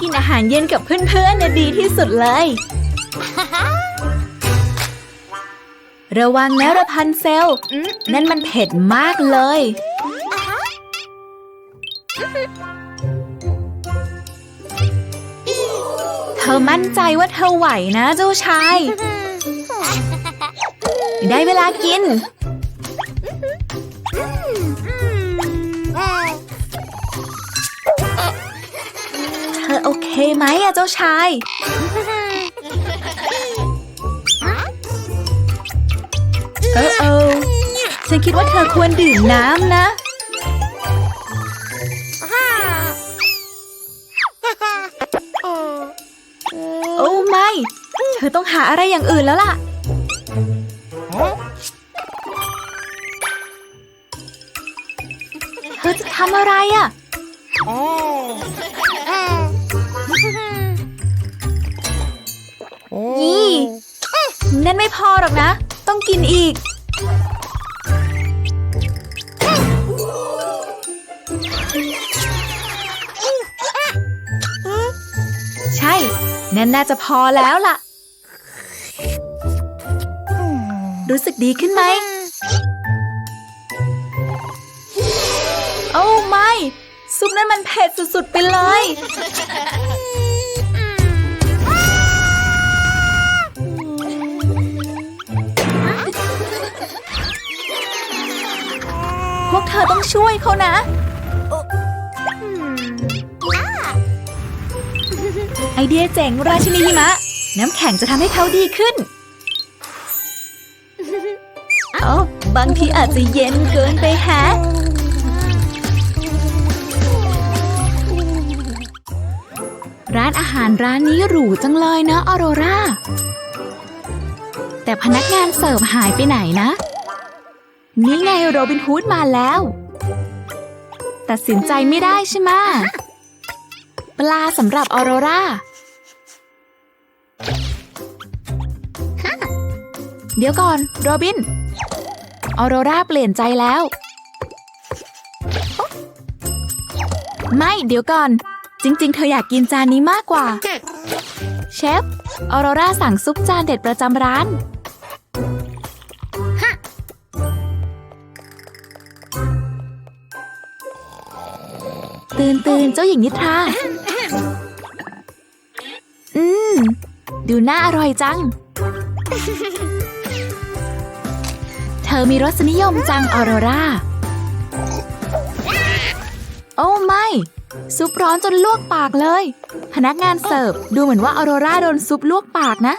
กินอาหารเย็นกับเพื่อนๆนะดีที่สุดเลย ระวังนะระพันเซล นั่นมันเผ็ดมากเลย เธอมั่นใจว่าเธอไหวนะเจ้าชาย ได้เวลากิน เธอโอเคไหมอะเจ้าชาย เออเออฉันคิดว่าเธอควรดื่มน้ำนะโอ้ไม่ เธอต้องหาอะไรอย่างอื่นแล้วล่ะ เธอจะทำอะไรอะ อีก ใช่ นั่นน่าจะพอแล้วล่ะ รู้สึกดีขึ้นไหม โอ้ไม่ ซุปนั้นมันเผ็ดสุด ๆ ไปเลย เธอต้องช่วยเขานะไอเดียเจ๋งราชินีหิมะ น้ำแข็งจะทำให้เขาดีขึ้นเอ้าบางทีอาจจะเย็นเกินไปแฮะร้านอาหารร้านนี้หรูจังเลยนะออโรราแต่พนักงานเสิร์ฟหายไปไหนนะ นี่ไงโรบินฮูดมาแล้ว ตัดสินใจไม่ได้ใช่ไหมปลาสำหรับออโรราเดี๋ยวก่อน โรบิน ออโรราเปลี่ยนใจแล้ว ไม่เดี๋ยวก่อน จริง ๆ เธออยากกินจานนี้มากกว่า เชฟ ออโรราสั่งซุปจานเด็ดประจำร้าน นตื่นเจ้าหญิงนิทรา อืม ดูน่าอร่อยจัง เธอมีรสนิยมจังออโรรา โอ้ไม่ ซุปร้อนจนลวกปากเลย พนักงานเสิร์ฟดูเหมือนว่าออโรราโดนซุปลวกปากนะ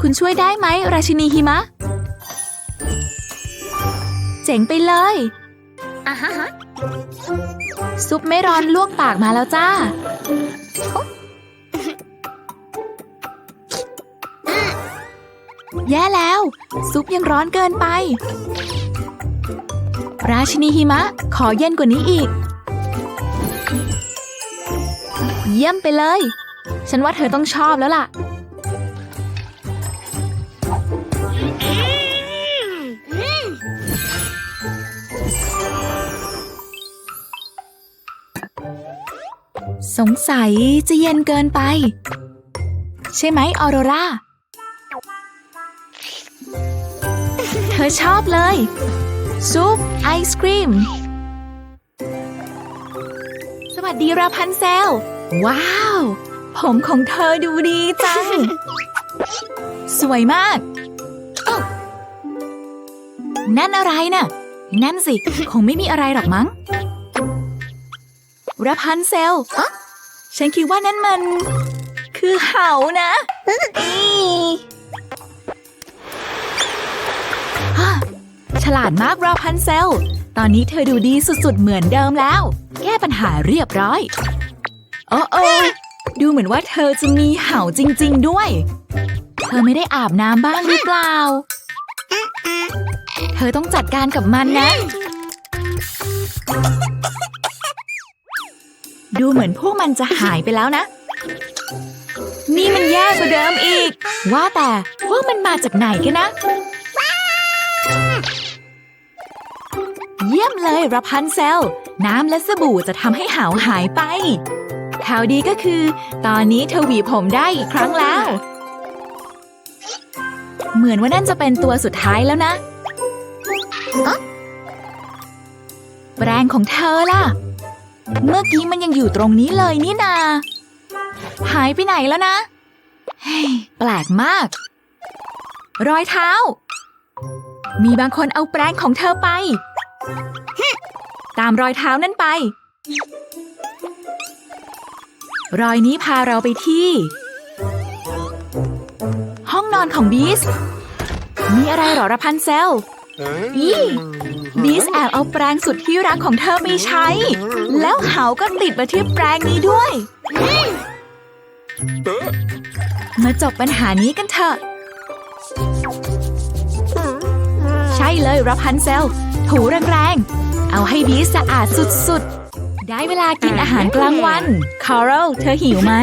คุณช่วยได้ไหม ราชินีหิมะ เจ๋งไปเลยอะฮะ ซุปไม่ร้อนลวกปากมาแล้วจ้า แย่แล้ว ซุปยังร้อนเกินไป ราชินีหิมะ ขอเย็นกว่านี้อีก เยี่ยมไปเลย ฉันว่าเธอต้องชอบแล้วล่ะ สงสัยจะเย็นเกินไป ใช่ไหมออโรราเธอชอบเลย ซุปไอศครีม สวัสดีราพันเซล ว้าว ผมของเธอดูดีจัง สวยมาก นั่นอะไรน่ะ นั่นสิ คงไม่มีอะไรหรอกมั้ง ราพันเซลฮะฉันคิดว่านั่นมัน คือเห่านะอีฮะฉลาดมากราพันเซล ตอนนี้เธอดูดีสุดๆเหมือนเดิมแล้ว แก้ปัญหาเรียบร้อย โอ้โอดูเหมือนว่าเธอจะมีเห่าจริง ๆ ด้วย เธอไม่ได้อาบน้ำบ้างหรือเปล่า เธอต้องจัดการกับมันนะ ดูเหมือนพวกมันจะหายไปแล้วนะ นี่มันแย่กว่าเดิมอีก ว่าแต่พวกมันมาจากไหนกันนะ เยี่ยมเลยราพันเซล น้ำและสบู่จะทำให้หาวหายไป ข่าวดีก็คือ ตอนนี้เธอหวีผมได้อีกครั้งแล้ว เหมือนว่านั่นจะเป็นตัวสุดท้ายแล้วนะแปรงของเธอล่ะ เมื่อกี้มันยังอยู่ตรงนี้เลยนี่นา หายไปไหนแล้วนะ เฮ้ย แปลกมาก รอยเท้า มีบางคนเอาแปรงของเธอไป ตามรอยเท้านั่นไป รอยนี้พาเราไปที่ ห้องนอนของบีส มีอะไรหรอระพันเซลอีบีสแอบเอาแปรงสุดที่รักของเธอไปใช้ แล้วเหาก็ติดมาที่แปรงนี้ด้วย มาจบปัญหานี้กันเถอะ ใช่เลยรับพันเซล ถูแรงๆ เอาให้บีสะอาดสุดๆ ได้เวลากินอาหารกลางวัน คาร์ลเธอหิวไหม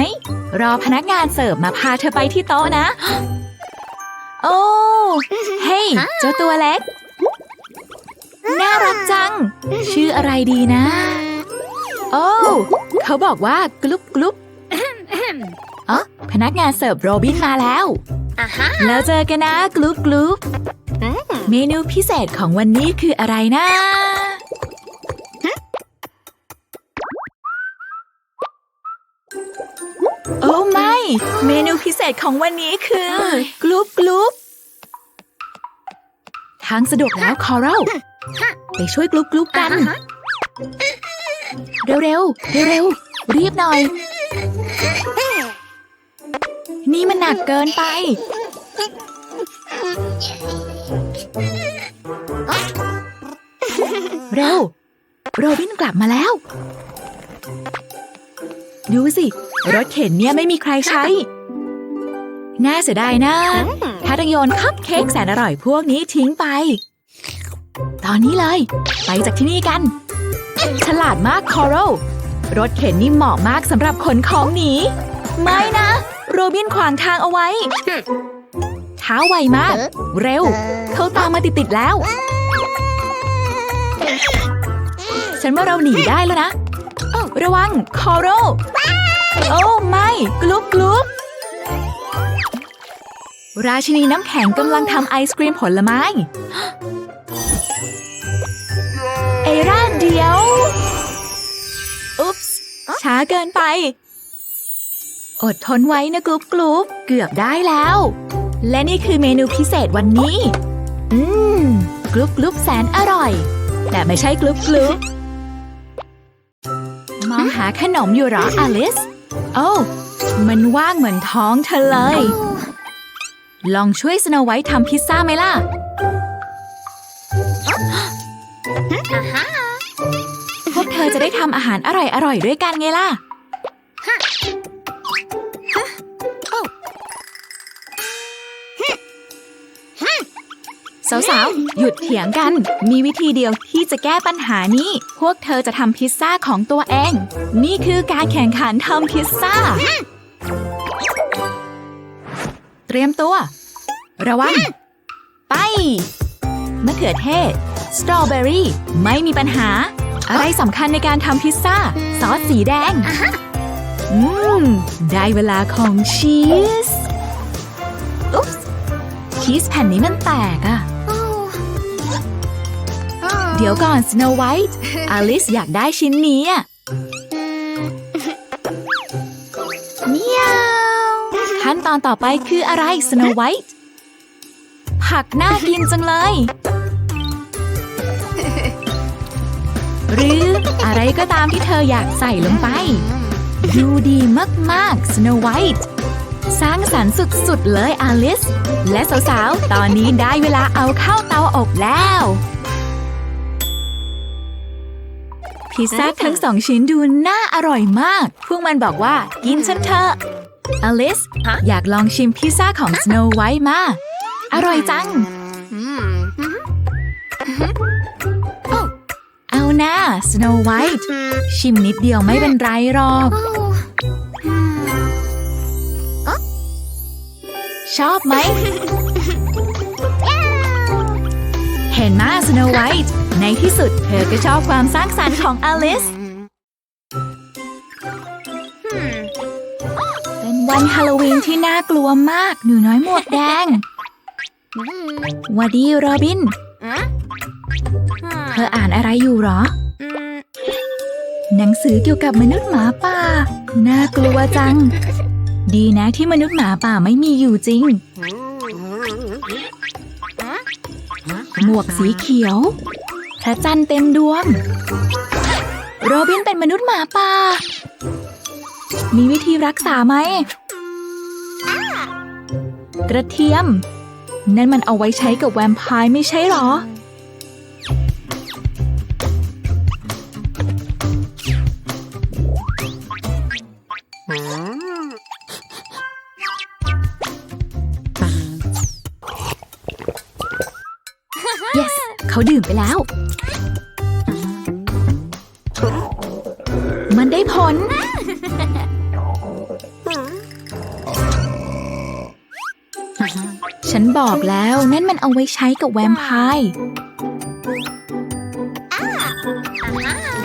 รอพนักงานเสิร์ฟมาพาเธอไปที่โต๊ะนะ โอ้เฮ้ยเจ้าตัวเล็ก น่ารักจัง ชื่ออะไรดีนะ โอ้เขาบอกว่ากลุบกลุบอ๋อพนักงานเสิร์ฟโรบินมาแล้วแล้วเจอกันนะกลุบกลุบเมนูพิเศษของวันนี้คืออะไรนะโอ้ไม่ เมนูพิเศษของวันนี้คือกลุบกลุบทางสะดวกแล้วคอรัลไปช่วยกลุบกลุบกัน เร็วเร็วเร็วรีบหน่อย นี่มันหนักเกินไป เร็ว โรบินกลับมาแล้ว ดูสิ รถเข็นเนี่ยไม่มีใครใช้ น่าเสียดายนะ ถ้าต้องโยนคัพเค้กแสนอร่อยพวกนี้ทิ้งไป ตอนนี้เลย ไปจากที่นี่กัน ฉลาดมากคอรัลรถเข็นนี่เหมาะมากสำหรับขนของหนี ไม่นะ โรบินขวางทางเอาไว้เท้าไวมาก เร็ว เขาตามมาติดๆแล้ว ฉันว่าเราหนีได้แล้วนะ ระวัง คอโรโอ้ ไม่ กลุบกลุบราชินีน้ำแข็งกำลังทำไอศกรีมผลไม้ เอร่าเดียว อุ๊ปส์ช้าเกินไป อดทนไว้นะกลุบกลุบเกือบได้แล้ว และนี่คือเมนูพิเศษวันนี้ อืมกลุบกลุบแสนอร่อย แต่ไม่ใช่กลุบกลุบมองหาขนมอยู่เหรออลิส โอ้มันว่างเหมือนท้องเธอเลย ลองช่วยสโนไวท์ทำพิซซ่าไหมล่ะ พวกเธอจะได้ทำอาหารอร่อยๆด้วยกันไงล่ะ สาวๆ หยุดเถียงกัน มีวิธีเดียวที่จะแก้ปัญหานี้ พวกเธอจะทำพิซซ่าของตัวเอง นี่คือการแข่งขันทำพิซซ่า เตรียมตัว ระวัง ไป มะเขือเทศ สตรอเบอรี่ไม่มีปัญหา อะไรสำคัญในการทำพิซซ่า ซอสสีแดง อืม ได้เวลาของชีสอุ๊บชีสแผ่นนี้มันแตกอะเดี๋ยวก่อนสโนไวท์อลิสอยากได้ชิ้นนี้อะเมียวขั้นตอนต่อไปคืออะไรสโนไวท์ผักน่ากินจังเลย หรืออะไรก็ตามที่เธออยากใส่ลงไป ดูดีมากๆสโนไวท์สร้างสรรค์สุดๆ เลยอลิส และสาวๆ ตอนนี้ได้เวลาเอาเข้าเตาอบแล้ว พิซซ่าทั้งสองชิ้นดูน่าอร่อยมาก พวกมันบอกว่ากินฉันเถอะอลิส อยากลองชิมพิซซ่าของสโนไวท์มา อร่อยจังเอาห น้าสโนไวท์ชิมนิดเดียวไม่เป็นไรหรอก ชอบไหมเฮ้ห็นมาสโนไวท์ในที่สุดเธอก็ชอบความสร้างสรรค์ของอลิสเป็นวันฮาโลวีนที่น่ากลัวมาก หนูน้อยหมวกแดงหวัดดีโรบิน เธออ่านอะไรอยู่หรอ หนังสือเกี่ยวกับมนุษย์หมาป่า น่ากลัวจัง ดีนะที่มนุษย์หมาป่าไม่มีอยู่จริง หมวกสีเขียว พระจันทร์เต็มดวง โรบินเป็นมนุษย์หมาป่า มีวิธีรักษาไหม กระเทียม นั่นมันเอาไว้ใช้กับแวมไพร์ไม่ใช่หรอ เอาไว้ใช้กับแวมไพร์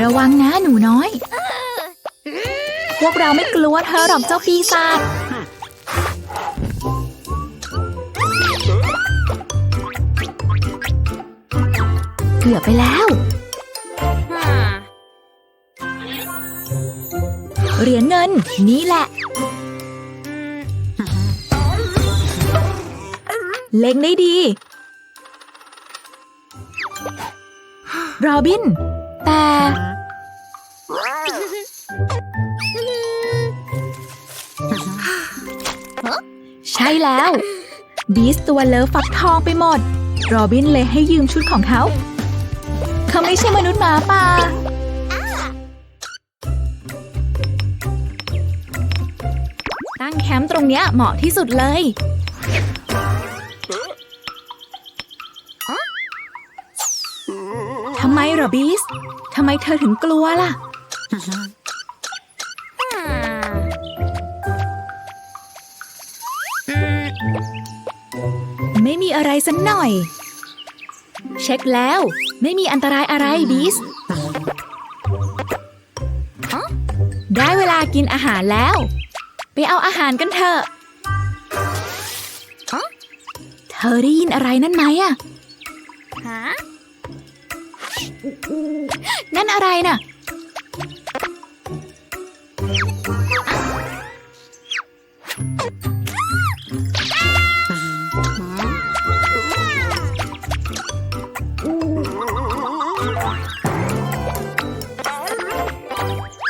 ระวังนะหนูน้อย พวกเราไม่กลัวเธอหรอกเจ้าปีศาจเกือบไปแล้ว เหรียญเงินนี่แหละ เล็งได้ดี โรบิน แต่ ใช่แล้ว บีสตัวเลอะฟักทองไปหมด โรบินเลยให้ยืมชุดของเขา เขาไม่ใช่มนุษย์หมาป่าตั้งแคมป์ตรงเนี้ยเหมาะที่สุดเลย บีสทำไมเธอถึงกลัวล่ะ ไม่มีอะไรสักหน่อย เช็คแล้ว ไม่มีอันตรายอะไรบีสได้เวลากินอาหารแล้ว ไปเอาอาหารกันเถอะเธอได้ยินอะไรนั่นไหมอะ นั่นอะไรน่ะ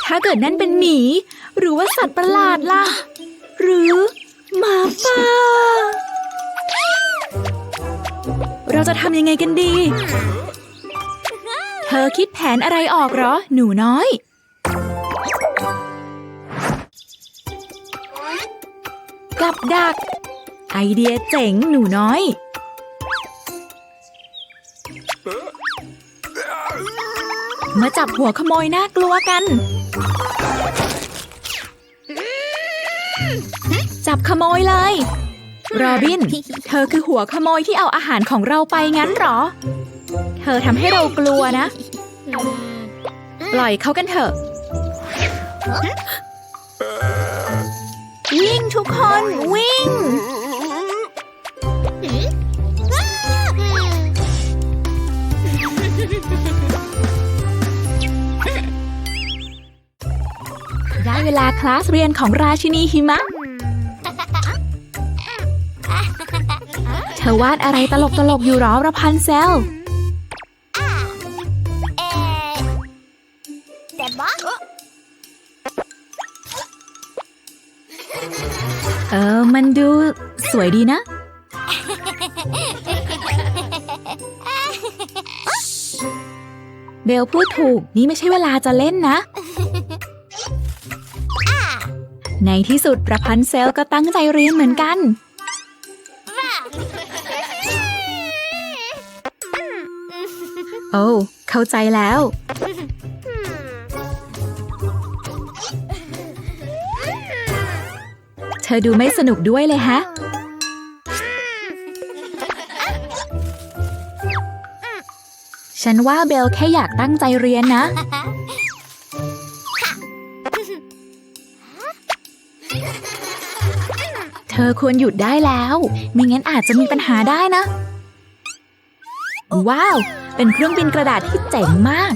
ถ้าเกิดนั่นเป็นหมี หรือว่าสัตว์ประหลาดล่ะ หรือหมาป่า เราจะทำยังไงกันดี เธอคิดแผนอะไรออกเหรอ หนูน้อย กับดัก ไอเดียเจ๋งหนูน้อย มาจับหัวขโมยน่ากลัวกัน จับขโมยเลยโรบิน เธอคือหัวขโมยที่เอาอาหารของเราไปงั้นเหรอ ธอทำให้เรากลัวนะ ปล่อยเขากันเถอะ วิ่งทุกคนวิ่ง ได้เวลาคลาสเรียนของราชินีหิมะ เธอวาดอะไรตลกๆอยู่หรอระพันเซล มันดูสวยดีนะ เบลพูดถูกนี่ไม่ใช่เวลาจะเล่นนะ ในที่สุดประพันธ์เซลก็ตั้งใจเรียนเหมือนกัน โอ้ เข้าใจแล้ว ธอดูไม่สนุกด้วยเลยฮะ ฉันว่าเบลแค่อยากตั้งใจเรียนนะ เธอควรหยุดได้แล้ว ไม่งั้นอาจจะมีปัญหาได้นะ ว้าว เป็นเครื่องบินกระดาษที่เจ๋งมาก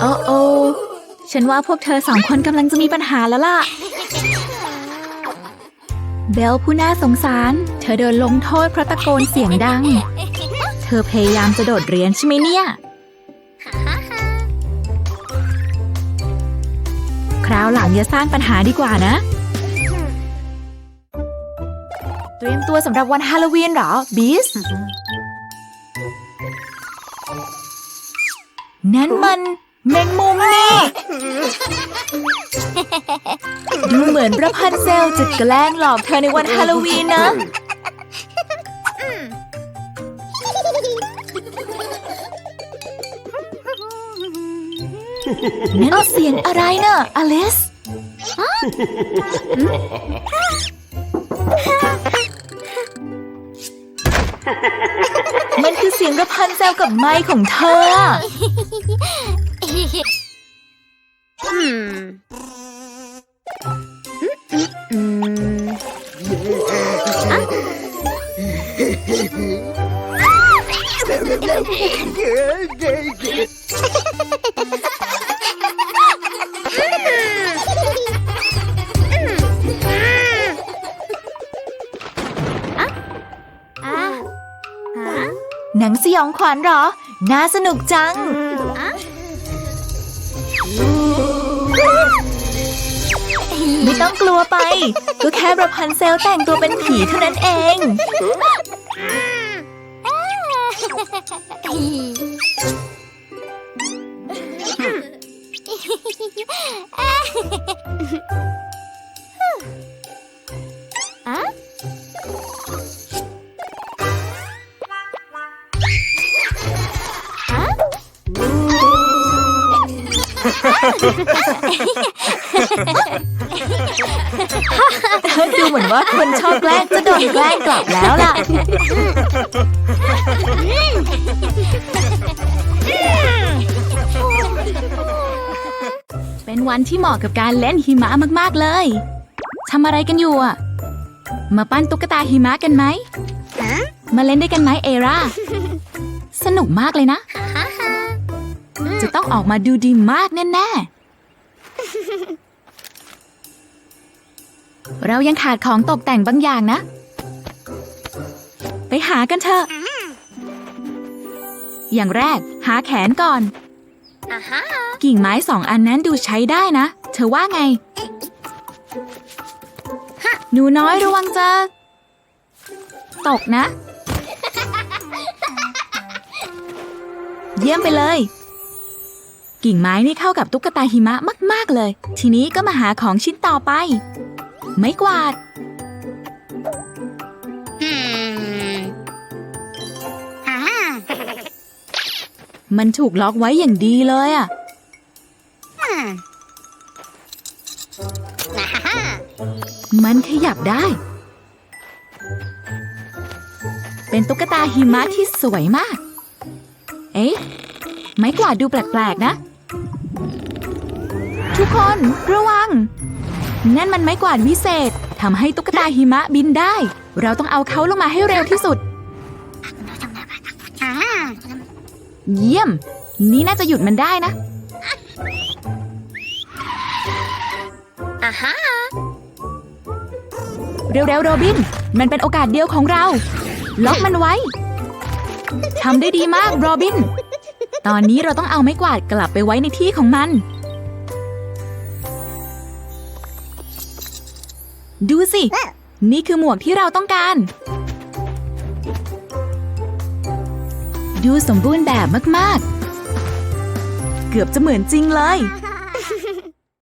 โอ้โอฉันว่าพวกเธอสองคนกำลังจะมีปัญหาแล้วล่ะ เบลผู้น่าสงสาร เธอโดนลงโทษเพราะตะโกนเสียงดัง เธอพยายามจะโดดเรียนใช่ไหมเนี่ย คราวหลังอย่าสร้างปัญหาดีกว่านะ เตรียมตัวสำหรับวันฮาโลวีนเหรอบิสนั่นมัน แมงมุมนี่ดูเหมือนประพันเซลจะแกล้งหลอกเธอในวันฮาโลวีนนะ นั่นเสียงอะไรเนอะอลิสมันคือเสียงระพันเซลกับไม้ของเธอ หนังสยองขวัญหรอ น่าสนุกจัง ไม่ต้องกลัวไป ก็แค่ประพันเซลแต่งตัวเป็นผีเท่านั้นเอง ดูเหมือนว่าคนชอบแกล้งจะโดนแกล้งกลับแล้วล่ะ เป็นวันที่เหมาะกับการเล่นหิมะมากๆเลยทำอะไรกันอยู่อะ มาปั้นตุ๊กตาหิมะกันไหม Huh? มาเล่นด้วยกันไหมเอรา สนุกมากเลยนะ จะต้องออกมาดูดีมากแน่ๆ เรายังขาดของตกแต่งบางอย่างนะ ไปหากันเถอะ อย่างแรกหาแขนก่อน Aha. กิ่งไม้สองอันนั้นดูใช้ได้นะ เธอว่าไง หนูน้อยระวังจะ ตกนะ เยี่ยมไปเลย กิ่งไม้นี่เข้ากับตุ๊กตาหิมะมาก ๆ เลย ทีนี้ก็มาหาของชิ้นต่อไป ไม้กวาด Hmm. Aha. มันถูกล็อกไว้อย่างดีเลยอะ Hmm. Aha. มันขยับได้ เป็นตุ๊กตาหิมะที่สวยมาก เอ๊ะ ไม้กวาดดูแปลก ๆ นะ ทุกคนระวัง นั่นมันไม้กวาดวิเศษทำให้ตุ๊กตาหิมะบินได้ เราต้องเอาเขาลงมาให้เร็วที่สุด Aha. เยี่ยม นี่น่าจะหยุดมันได้นะ Aha. เร็วๆโรบิน มันเป็นโอกาสเดียวของเรา ล็อกมันไว้ทำได้ดีมากโรบิน ตอนนี้เราต้องเอาไม้กวาดกลับไปไว้ในที่ของมัน ดูสิ นี่คือหมวกที่เราต้องการ ดูสมบูรณ์แบบมากๆ เกือบจะเหมือนจริงเลย